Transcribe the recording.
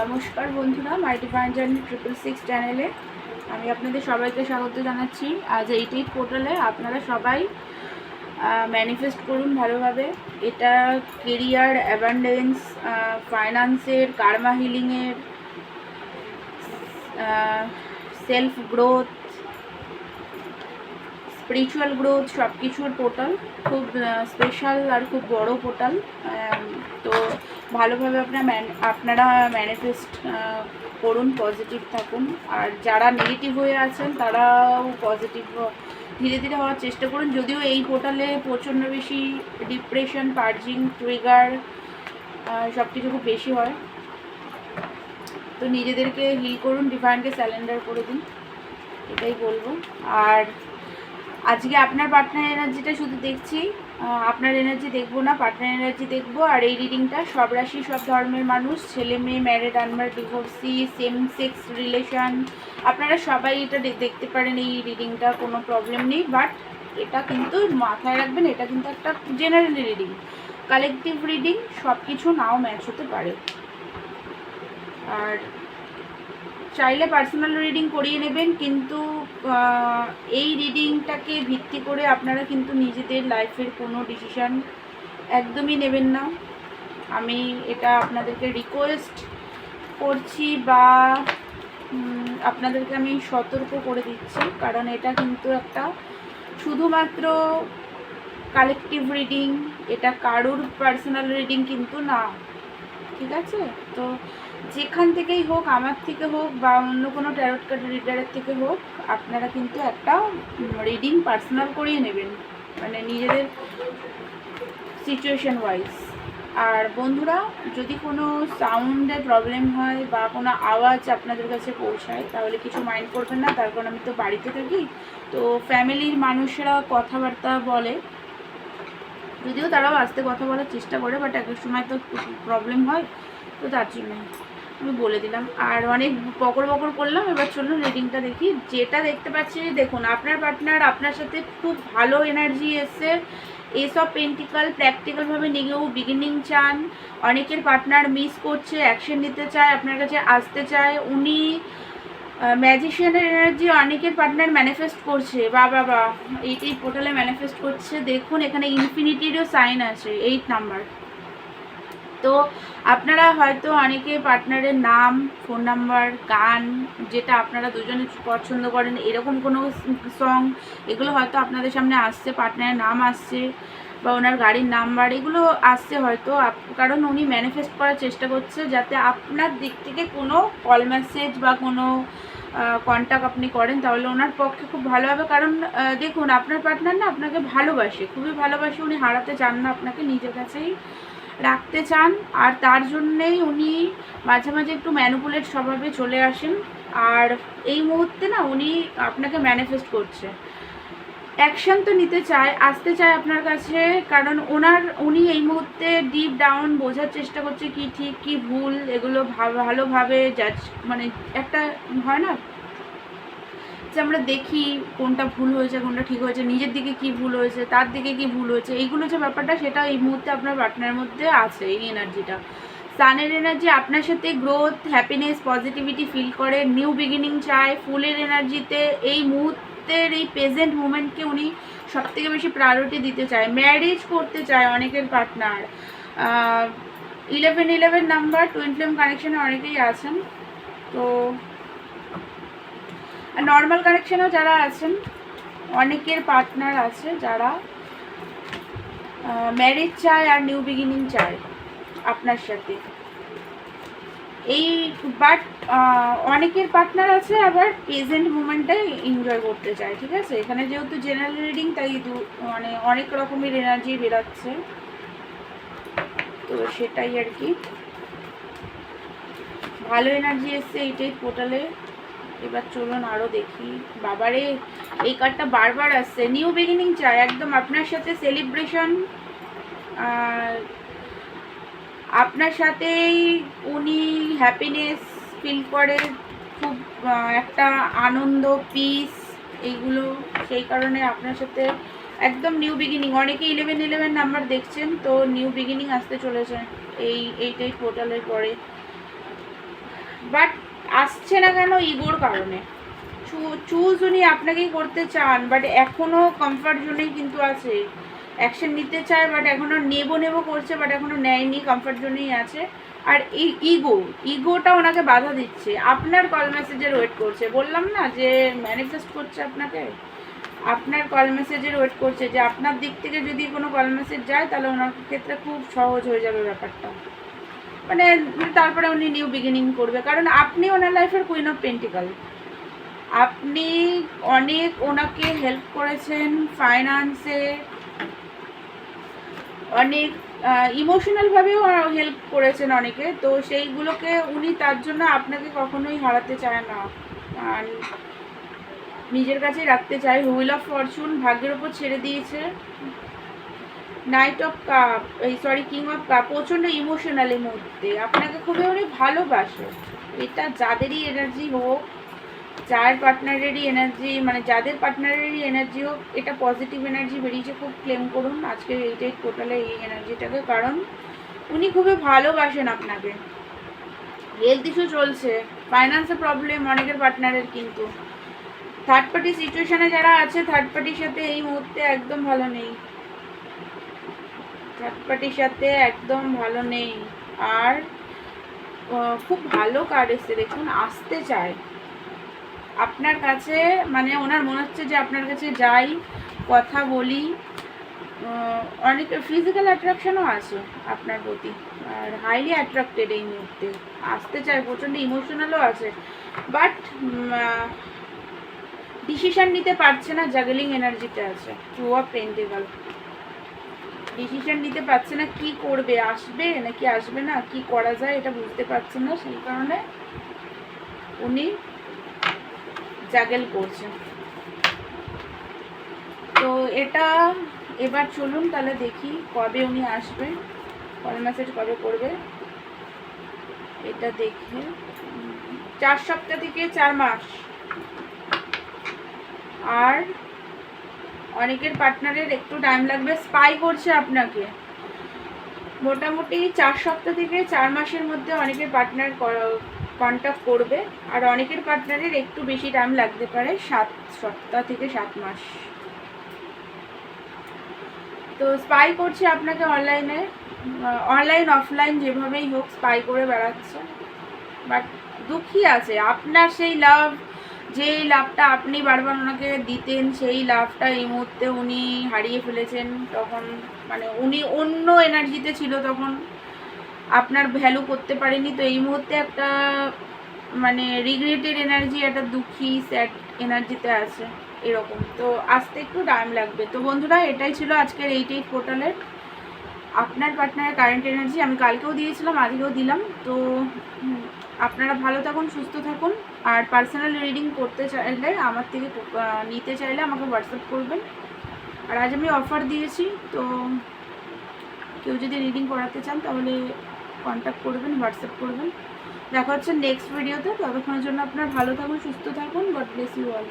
নমস্কার বন্ধুরা mighty fine journey triple six চ্যানেলে আমি আপনাদের সবাইকে স্বাগত জানাচ্ছি। আজ এইট এইট পোর্টালে আপনারা সবাই ম্যানিফেস্ট করুন ভালোভাবে। এটা কেরিয়ার অ্যাবান্ডেন্স ফাইন্যান্সের কার্মা হিলিংয়ের সেলফ গ্রোথ স্পিরিচুয়াল গ্রোথ সব কিছুর পোর্টাল খুব স্পেশাল আর খুব বড় পোর্টাল তো ভালোভাবে আপনার আপনারা ম্যানিফেস্ট করুন পজিটিভ থাকুন। আর যারা নেগেটিভ হয়ে আছেন, তারাও পজিটিভ ধীরে ধীরে হওয়ার চেষ্টা করুন। যদিও এই পোর্টালে প্রচণ্ড বেশি ডিপ্রেশন পার্জিং ট্রিগার সব কিছু খুব বেশি হয়। তো নিজেদেরকে হিল করুন ডিভাইনকে স্যালেন্ডার করে দিন। এটাই বলব। আর আজকে আপনার পার্টনার এনার্জিটা শুধু দেখছি আপনার এনার্জি দেখব না পার্টনার এনার্জি দেখব, আর এই রিডিংটা সব রাশি সব ধর্মের মানুষ, ছেলে মেয়ে married আনমার divorcee same sex relation আপনারা সবাই এটা দেখতে পারেন, এই রিডিংটা কোনো প্রবলেম নেই বাট এটা কিন্তু মাথায় রাখবেন, এটা কিন্তু একটা জেনারেল রিডিং কালেকটিভ রিডিং সব কিছু নাও ম্যাচ হতে পারে। আর চাইলে পার্সোনাল রিডিং করিয়ে নেবেন, কিন্তু এই রিডিংটাকে ভিত্তি করে আপনারা কিন্তু নিজেদের লাইফের কোনো ডিসিশান একদমই নেবেন না। আমি এটা আপনাদেরকে রিকোয়েস্ট করছি বা আপনাদেরকে আমি সতর্ক করে দিচ্ছি, কারণ এটা কিন্তু একটা শুধুমাত্র কালেকটিভ রিডিং এটা কারুর পার্সোনাল রিডিং কিন্তু না, ঠিক আছে? তো যেখান থেকেই হোক, আমার থেকে হোক বা অন্য কোনো ট্যারট কার্ড রিডারের থেকে হোক, আপনারা কিন্তু একটা রিডিং পার্সোনাল করিয়ে নেবেন। মানে নিজেদের সিচুয়েশন ওয়াইজ আর বন্ধুরা, যদি কোনো সাউন্ডের প্রবলেম হয় বা কোনো আওয়াজ আপনাদের কাছে পৌঁছায়, তাহলে কিছু মাইন্ড করবেন না। তার কারণ আমি তো বাড়িতে থাকি, তো ফ্যামিলির মানুষেরা কথাবার্তা বলে। যদিও তারাও আস্তে কথা বলার চেষ্টা করে বাট এক সময় তো প্রবলেম হয়, তো তার জন্য। আমি বলে দিলাম। আর অনেক বকর বকর করলাম, এবার চলুন রিডিংটা দেখি। যেটা দেখতে পাচ্ছি, দেখুন, আপনার পার্টনার আপনার সাথে খুব ভালো এনার্জি এসছে এসব পেন্টিক্যাল প্র্যাকটিক্যালভাবে নিয়েও বিগিনিং চান। অনেকের পার্টনার মিস করছে অ্যাকশন নিতে চায়, আপনার কাছে আসতে চায়। উনি ম্যাজিশিয়ানের এনার্জি অনেকের পার্টনার ম্যানিফেস্ট করছে। বা বাবা এইটাই পোর্টালে ম্যানিফেস্ট করছে। দেখুন, এখানে ইনফিনিটিরও সাইন আছে এইট নাম্বার তো আপনারা হয়তো অনেকে পার্টনারের নাম, ফোন নাম্বার, গান, যেটা আপনারা দুজনে পছন্দ করেন, এরকম কোনো সং এগুলো হয়তো আপনাদের সামনে আসছে, পার্টনারের নাম আসছে বা ওনার গাড়ির নাম্বার, এগুলো আসছে হয়তো কারণ উনি ম্যানিফেস্ট করার চেষ্টা করছে যাতে আপনার দিক থেকে কোনো কল মেসেজ বা কোনো কন্ট্যাক্ট আপনি করেন, তাহলে ওনার পক্ষে খুব ভালো হবে। কারণ দেখুন, আপনার পার্টনার না আপনাকে ভালোবাসে, খুবই ভালোবাসে, উনি হারাতে চান না, আপনাকে নিজের কাছেই রাখতে চান আর তার জন্যেই উনি মাঝে মাঝে একটু ম্যানুপুলেট স্বভাবে চলে আসেন। আর এই মুহূর্তে না উনি আপনাকে ম্যানিফেস্ট করছে। অ্যাকশন তো নিতে চায়, আসতে চায় আপনার কাছে, কারণ ওনার, উনি এই মুহূর্তে ডিপ ডাউন বোঝার চেষ্টা করছে কি ঠিক, কি ভুল, এগুলো ভালোভাবে জাজ মানে একটা, হয় না? যে আমরা দেখি কোনটা ভুল হয়েছে, কোনটা ঠিক হয়েছে, নিজের দিকে কি ভুল হয়েছে, তার দিকে কি ভুল হয়েছে, এইগুলো যে ব্যাপারটা সেটা এই মুহূর্তে আপনার পার্টনারের মধ্যে আছে এই এনার্জিটা সানের এনার্জি আপনার সাথে গ্রোথ হ্যাপিনেস পজিটিভিটি ফিল করে নিউ বিগিনিং চায়, ফুলের এনার্জিতে এই মুহূর্তের, এই প্রেজেন্ট মুমেন্টকে উনি সব থেকে বেশি প্রায়োরিটি দিতে চায়। ম্যারেজ করতে চায় অনেকের partner eleven eleven number twin flame কানেকশানে অনেকেই আছেন। তো নর্মাল কানেকশনেও যারা আছেন, অনেকের পার্টনার আছে যারা ম্যারেজ চায় আর নিউ বিগিনিং চায় আপনার সাথে। এই বাট অনেকের পার্টনার আছে, আবার প্রেজেন্ট মুমেন্টটাই এনজয় করতে চায়, ঠিক আছে? এখানে যেহেতু জেনারেল রিডিং তাই দু মানে অনেক রকমের এনার্জি বেরাচ্ছে। তো সেটাই আর কি। ভালো এনার্জি এসছে এইটাই পোর্টালে এবার চলুন আরও দেখি। বাবারে, এই কার্ডটা বারবার আসছে। নিউ বিগিনিং চাই, একদম আপনার সাথে সেলিব্রেশন আপনার সাথেই উনি হ্যাপিনেস ফিল করে, খুব একটা আনন্দ পিস এইগুলো, সেই কারণে আপনার সাথে একদম নিউ বিগিনিং অনেকে ইলেভেন ইলেভেন নাম্বার দেখছেন, তো নিউ বিগিনিং আসতে চলেছে। এই, এইটাই পোর্টালের পরে। বাট আসছে না কেন? ইগোর কারণে। চুজ উনি আপনাকেই করতে চান বাট এখনও কমফর্ট জোনেই কিন্তু আছে। অ্যাকশন নিতে চায় বাট এখনও নেব নেব করছে বাট এখনও নেয়নি কমফর্ট জোনেই আছে। আর এই ইগো ইগোটা ওনাকে বাধা দিচ্ছে। আপনার কল মেসেজের ওয়েট করছে। বললাম না যে ম্যানিফেস্ট করছে আপনাকে? আপনার কল মেসেজের ওয়েট করছে। যে আপনার দিক থেকে যদি কোনো কল মেসেজ যায়, তাহলে ওনার ক্ষেত্রে খুব সহজ হয়ে যাবে ব্যাপারটা। মানে তারপরে উনি নিউ বিগিনিং করবে। কারণ আপনি ওনার লাইফের কুইন অফ পেন্টিকাল আপনি অনেক ওনাকে হেল্প করেছেন ফাইন্যান্সে অনেক ইমোশনালভাবেও হেল্প করেছেন অনেকে। তো সেইগুলোকে উনি তার জন্য আপনাকে কখনোই হারাতে চায় না। আর নিজের কাছে রাখতে চায়। হুইল অফ ফরচুন ভাগ্যের ওপর ছেড়ে দিয়েছে। নাইট অফ কাপ এই সরি কিং অফ কাপ প্রচণ্ড ইমোশনাল এই মুহূর্তে। আপনাকে খুবই উনি ভালোবাসে। এটা যাদেরই এনার্জি হোক, যার পার্টনারেরই এনার্জি মানে যাদের পার্টনারেরই এনার্জি হোক, এটা পজিটিভ এনার্জি বেরিয়েছে। খুব ক্লেম করুন, আজকে এইটাই টোটালে এই এনার্জিটাকে কারণ উনি খুবই ভালোবাসেন আপনাকে। হেলথ ইস্যু চলছে ফাইন্যান্সে প্রবলেম অনেকের পার্টনারের কিন্তু। থার্ড পার্টি সিচুয়েশনে যারা আছে থার্ড পার্টির সাথে এই মুহূর্তে একদম ভালো নেই। থার্ড সাথে একদম ভালো নেই। আর খুব ভালো কার্ড এসছে, দেখুন, আসতে চায়। আপনার কাছে মানে ওনার মনে হচ্ছে যে আপনার কাছে যাই, কথা বলি অনেক ফিজিক্যাল অ্যাট্রাকশনও আছে আপনার প্রতি। আর হাইলি অ্যাট্রাক্টেড এই মুহূর্তে। আসতে চায়, প্রচণ্ড ইমোশনালও আছে। বাট ডিসিশন নিতে পারছে না জাগলিং এনার্জিটা আছে। টু অফ পেন্টেবল ডিসিশন নিতে পারছে না কি করবে, আসবে নাকি আসবে না, কি করা যায় এটা বুঝতে পারছেন না, সেই কারণে উনি জাগেল করছেন। তো এটা এবার চলুন তাহলে দেখি কবে উনি আসবে কল মেসেজ কবে করবে। এটা দেখে চার সপ্তাহ থেকে চার মাস। আর অনেকের পার্টনারের একটু টাইম লাগবে। স্পাই করছে আপনাকে। মোটামুটি চার সপ্তাহ থেকে চার মাসের মধ্যে অনেকের পার্টনার কন্ট্যাক্ট করবে। আর অনেকের পার্টনারের একটু বেশি টাইম লাগতে পারে, সাত সপ্তাহ থেকে সাত মাস। তো স্পাই করছে আপনাকে অনলাইনে অনলাইন অফলাইন যেভাবেই হোক স্পাই করে বেড়াচ্ছে। বাট দুঃখী আছে। আপনার সেই লাভ যেই লাভটা আপনি বারবার ওনাকে দিতেন, সেই লাভটা এই মুহূর্তে উনি হারিয়ে ফেলেছেন। তখন মানে উনি অন্য এনার্জিতে ছিল তখন। আপনার ভ্যালু করতে পারেনি তো এই মুহূর্তে একটা মানে রিগ্রেটেড এনার্জি একটা দুঃখী স্যাড এনার্জিতে আছে এরকম। তো আসতে একটু টাইম লাগবে। তো বন্ধুরা, এটাই ছিল আজকের এইট এইট পোর্টালের আপনার পার্টনারের কারেন্ট এনার্জি আমি কালকেও দিয়েছিলাম আজকেও দিলাম। তো আপনারা ভালো থাকুন, সুস্থ থাকুন। আর পার্সোনাল রিডিং করতে চাইলে, আমার থেকে নিতে চাইলে আমাকে হোয়াটসঅ্যাপ করবেন। আর আজ আমি অফার দিয়েছি, তো কেউ যদি রিডিং করাতে চান, তাহলে কন্ট্যাক্ট করবেন হোয়াটসঅ্যাপ করবেন। দেখা হচ্ছে নেক্সট ভিডিওতে ততক্ষণের জন্য আপনার ভালো থাকুন, সুস্থ থাকুন। God bless you all